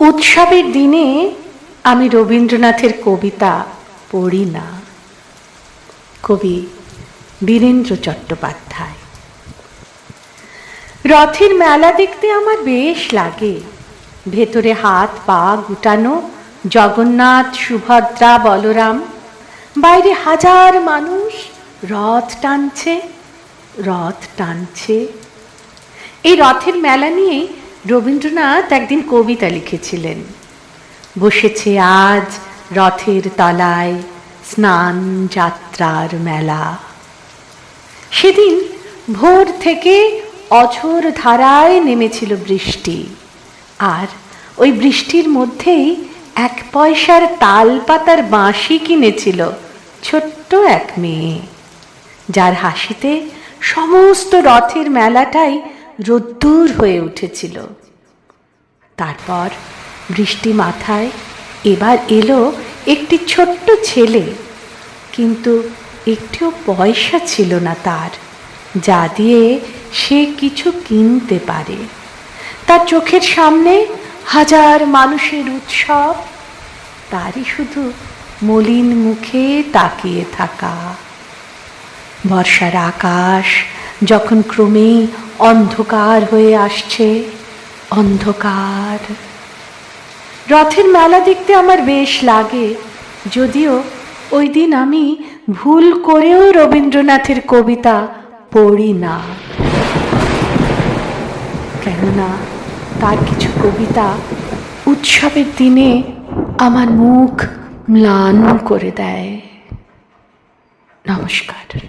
উৎসবের দিনে আমি রবীন্দ্রনাথের কবিতা পড়ি না। কবি বীরেন্দ্র চট্টোপাধ্যায়। রথের মেলা দেখতে আমার বেশ লাগে। ভেতরে হাত পা গুটানো জগন্নাথ, সুভদ্রা, বলরাম। বাইরে হাজার মানুষ রথ টানছে রথ টানছে। এই রথের মেলা নিয়ে রবীন্দ্রনাথ একদিন কবিতা লিখেছিলেন। বসেছে আজ রথের তলায় স্নান যাত্রার মেলা। সেদিন ভোর থেকে অঝোর ধারায় নেমেছিল বৃষ্টি। আর ওই বৃষ্টির মধ্যেই এক পয়সার তাল পাতার বাঁশি কিনেছিল ছোট্ট এক মেয়ে। যার হাসিতে সমস্ত রথের মেলাটাই রোদ্দুর হয়ে উঠেছিল। তারপর বৃষ্টি মাথায় এবার এলো একটি ছোট্ট ছেলে, কিন্তু একটিও পয়সা ছিল না তার, যা দিয়ে সে কিছু কিনতে পারে। তার চোখের সামনে হাজার মানুষের উৎসব, তারই শুধু মলিন মুখে তাকিয়ে থাকা। বর্ষার আকাশ যখন ক্রমেই অন্ধকার হয়ে আসছে, অন্ধকার। রথের মেলা দেখতে আমার বেশ লাগে, যদিও ওই দিন আমি ভুল করেও রবীন্দ্রনাথের কবিতা পড়ি না। কেননা তার কিছু কবিতা উৎসবের দিনে আমার মুখ ম্লান করে দেয়। নমস্কার।